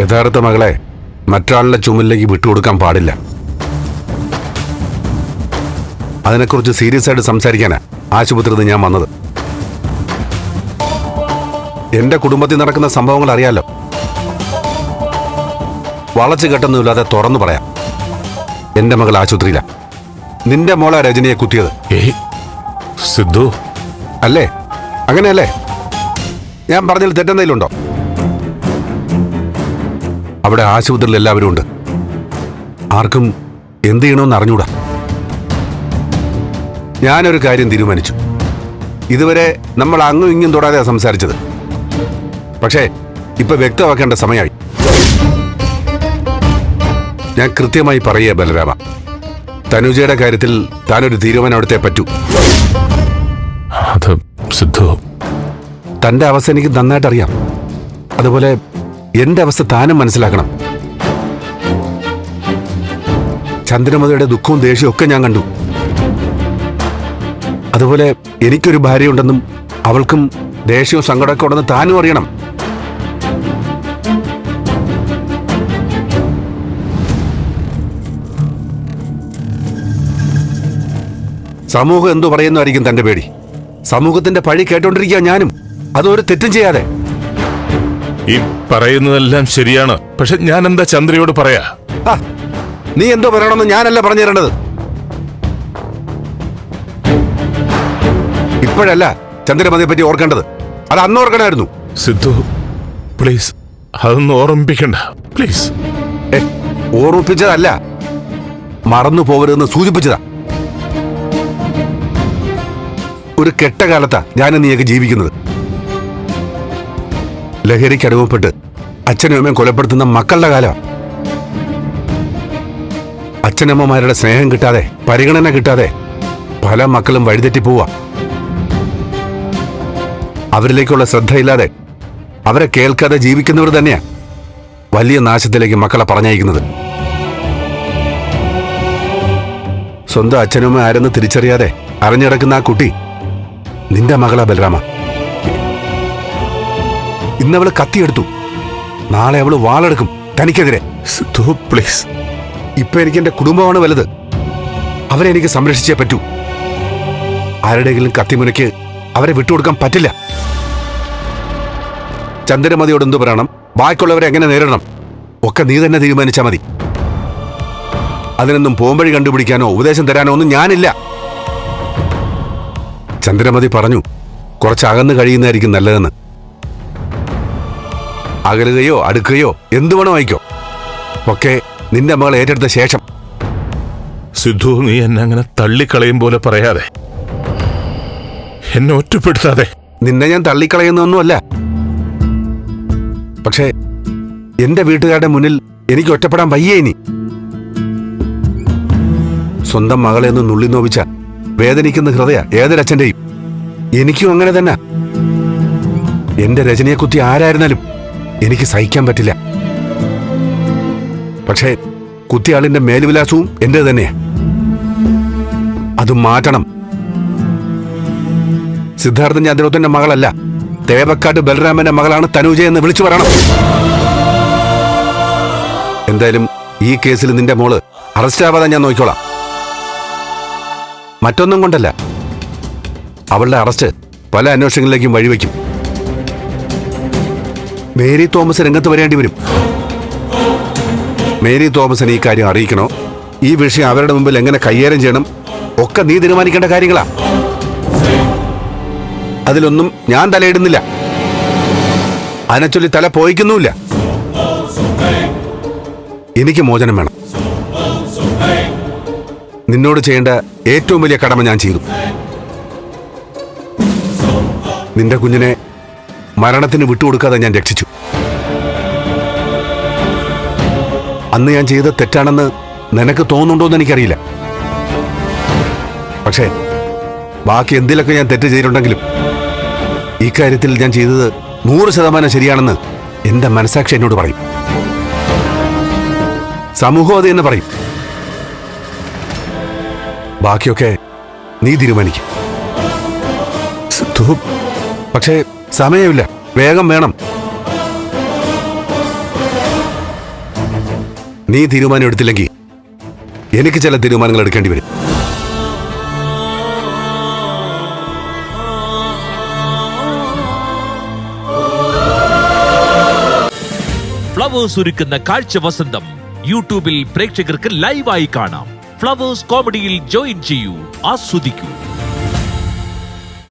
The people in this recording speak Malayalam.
യഥാർത്ഥ മകളെ മറ്റാളുടെ ചുമലിലേക്ക് വിട്ടുകൊടുക്കാൻ പാടില്ല. അതിനെക്കുറിച്ച് സീരിയസ് ആയിട്ട് സംസാരിക്കാനാ ആശുപത്രിയിൽ നിന്ന് ഞാൻ വന്നത്. എന്റെ കുടുംബത്തിൽ നടക്കുന്ന സംഭവങ്ങൾ അറിയാലോ. വളച്ചു കെട്ടൊന്നുമില്ലാതെ തുറന്നു പറയാം. എന്റെ മകൾ ആശുപത്രിയില. നിന്റെ മോളെ രജനിയെ കുത്തിയത്. ഏയ് സിദ്ധു. അല്ലേ? അങ്ങനെയല്ലേ? ഞാൻ പറഞ്ഞതിൽ തെറ്റെന്തെങ്കിലും ഉണ്ടോ അവിടെ ആശുപത്രിയിൽ എല്ലാവരും ഉണ്ട്. ആർക്കും എന്ത് ചെയ്യണമെന്ന് അറിഞ്ഞൂടാ. ഞാനൊരു കാര്യം തീരുമാനിച്ചു. ഇതുവരെ നമ്മൾ അങ്ങും ഇങ്ങും തൊടാതെ സംസാരിച്ചത്. പക്ഷേ ഇപ്പൊ വ്യക്തമാക്കേണ്ട സമയമായി. ഞാൻ കൃത്യമായി പറയുക ബലരാമ. തനുജയുടെ കാര്യത്തിൽ താനൊരു തീരുമാനം അവിടുത്തെ പറ്റൂ. അത് സിദ്ധു. തന്റെ അവസ്ഥ എനിക്ക് നന്നായിട്ട് അറിയാം അതുപോലെ എന്റെ അവസ്ഥ താനും മനസ്സിലാക്കണം. ചന്ദ്രമതിയുടെ ദുഃഖവും ദേഷ്യവും ഒക്കെ ഞാൻ കണ്ടു. അതുപോലെ എനിക്കൊരു ഭാര്യയുണ്ടെന്നും അവൾക്കും ദേഷ്യവും സങ്കടമൊക്കെ ഉണ്ടെന്ന് താനും അറിയണം. സമൂഹം എന്തു പറയുന്നതായിരിക്കും തന്റെ പേടി. സമൂഹത്തിന്റെ പഴി കേട്ടോണ്ടിരിക്കുക ഞാനും. അതൊരു തെറ്റും ചെയ്യാതെ. ഈ പറയുന്നതെല്ലാം ശരിയാണ്. പക്ഷെ ഞാൻ എന്താ ചന്ദ്രയോട് പറയാ? ആ, നീ എന്തോ പറയണമെന്ന് ഞാനല്ല പറഞ്ഞു തരേണ്ടത് ഇപ്പോഴല്ല ചന്ദ്രമതിയെ പറ്റി ഓർക്കേണ്ടത്. അത് അന്ന് ഓർക്കണമായിരുന്നു. സിദ്ധു പ്ലീസ് അതൊന്നും ഓർമ്മിപ്പിക്കണ്ട. പ്ലീസ്. ഏ, ഓർമ്മിപ്പിച്ചതല്ല. മറന്നു പോകരുതെന്ന് സൂചിപ്പിച്ചതാ. ഒരു കെട്ട കെട്ടകാലത്താ ഞാൻ നീയൊക്കെ ജീവിക്കുന്നത്. ലഹരിക്ക് അടിമപ്പെട്ട് അച്ഛനും അമ്മയും കൊലപ്പെടുത്തുന്ന മക്കളുടെ കാലം. അച്ഛനമ്മമാരുടെ സ്നേഹം കിട്ടാതെ പരിഗണന കിട്ടാതെ പല മക്കളും വഴിതെറ്റി പോവാ. അവരിലേക്കുള്ള ശ്രദ്ധയില്ലാതെ അവരെ കേൾക്കാതെ ജീവിക്കുന്നവർ തന്നെയാ വലിയ നാശത്തിലേക്ക് മക്കളെ പറഞ്ഞയക്കുന്നത്. സ്വന്തം അച്ഛനമ്മ ആരെന്ന് തിരിച്ചറിയാതെ അറിഞ്ഞിടക്കുന്ന ആ കുട്ടി നിന്റെ മകളാ ബലരാമ ഇന്നവൾ കത്തിയെടുത്തു. നാളെ അവൾ വാളെടുക്കും തനിക്കെതിരെ. പ്ലീസ്. ഇപ്പൊ എനിക്ക് എന്റെ കുടുംബമാണ് വലുത്. അവരെ എനിക്ക് സംരക്ഷിച്ചേ പറ്റൂ. ആരുടെയെങ്കിലും കത്തിമുനയ്ക്ക് അവരെ വിട്ടുകൊടുക്കാൻ പറ്റില്ല. ചന്ദ്രമതിയോട് എന്തു പറയണം? ബാക്കിയുള്ളവരെ എങ്ങനെ നേരിടണം? ഒക്കെ നീ തന്നെ തീരുമാനിച്ചാൽ മതി. അതിനൊന്നും പോംവഴി കണ്ടുപിടിക്കാനോ ഉപദേശം തരാനോ ഒന്നും ഞാനില്ല. ചന്ദ്രമതി പറഞ്ഞു കുറച്ച് അകന്ന് കഴിയുന്നതായിരിക്കും നല്ലതെന്ന്. അകലുകയോ അടുക്കുകയോ എന്തു വേണോ വായിക്കോ ഒക്കെ നിന്റെ മകൾ ഏറ്റെടുത്ത ശേഷം. സിദ്ധു നീ എന്നെ അങ്ങനെ തള്ളിക്കളയും പോലെ പറയാതെ. എന്നെ ഒറ്റപ്പെടുത്താതെ. നിന്നെ ഞാൻ തള്ളിക്കളയുന്നൊന്നുമല്ല. പക്ഷേ എന്റെ വീട്ടുകാരുടെ മുന്നിൽ എനിക്ക് ഒറ്റപ്പെടാൻ വയ്യ ഇനി. സ്വന്തം മകളെ ഒന്ന് നുള്ളി നോവിച്ച വേദനിക്കുന്ന ഹൃദയ ഏതൊരച്ഛന്റെയും എനിക്കും അങ്ങനെ തന്നെ. എന്റെ രചനയെ കുത്തി ആരായിരുന്നാലും എനിക്ക് സഹിക്കാൻ പറ്റില്ല. പക്ഷേ കുത്തിയാളിന്റെ മേൽവിലാസവും എന്റെ തന്നെയാ. അത് മാറ്റണം. സിദ്ധാർത്ഥൻ ചന്ദ്രോത്തിന്റെ മകളല്ല. തേവക്കാട്ട് ബലരാമന്റെ മകളാണ് തനുജ എന്ന് വിളിച്ചു പറയണം. എന്തായാലും ഈ കേസിൽ നിന്റെ മോൾ അറസ്റ്റ് ആവാതെ ഞാൻ നോക്കിക്കോളാം. മറ്റൊന്നും കൊണ്ടല്ല. അവളുടെ അറസ്റ്റ് പല അന്വേഷണങ്ങളിലേക്കും വഴിവെക്കും. മേരി തോമസ് രംഗത്ത് വരേണ്ടി വരും. മേരി തോമസിന് ഈ കാര്യം അറിയിക്കണോ? ഈ വിഷയം അവരുടെ മുമ്പിൽ എങ്ങനെ കൈകാര്യം ചെയ്യണം? ഒക്കെ നീ തീരുമാനിക്കേണ്ട കാര്യങ്ങളാ. അതിലൊന്നും ഞാൻ തലയിടുന്നില്ല. അതിനെച്ചൊല്ലി തല പോയിക്കുന്നുമില്ല. എനിക്ക് മോചനം വേണം. നിന്നോട് ചെയ്യേണ്ട ഏറ്റവും വലിയ കടമ ഞാൻ ചെയ്തു. നിന്റെ കുഞ്ഞിനെ മരണത്തിന് വിട്ടുകൊടുക്കാതെ ഞാൻ രക്ഷിച്ചു. അന്ന് ഞാൻ ചെയ്ത തെറ്റാണെന്ന് നിനക്ക് തോന്നുന്നുണ്ടോന്ന് എനിക്കറിയില്ല. പക്ഷേ ബാക്കി എന്തിലൊക്കെ ഞാൻ തെറ്റ് ചെയ്തിട്ടുണ്ടെങ്കിലും ഇക്കാര്യത്തിൽ ഞാൻ ചെയ്തത് നൂറ് ശതമാനം ശരിയാണെന്ന് എന്റെ മനസാക്ഷി എന്നോട് പറയും. സമൂഹം അത് തന്നെ പറയും. ബാക്കിയൊക്കെ നീ തീരുമാനിക്കും. പക്ഷേ സമയമില്ല. വേഗം വേണം. നീ തീരുമാനം എടുത്തില്ലെങ്കിൽ എനിക്ക് ചില തീരുമാനങ്ങൾ എടുക്കേണ്ടി വരും. ഫ്ലവേഴ്സ് ഒരുക്കുന്ന കാഴ്ച വസന്തം യൂട്യൂബിൽ പ്രേക്ഷകർക്ക് ലൈവായി കാണാം. ഫ്ലവേഴ്സ് കോമഡിയിൽ ജോയിൻ ചെയ്യൂ ആസ്വദിക്കൂ.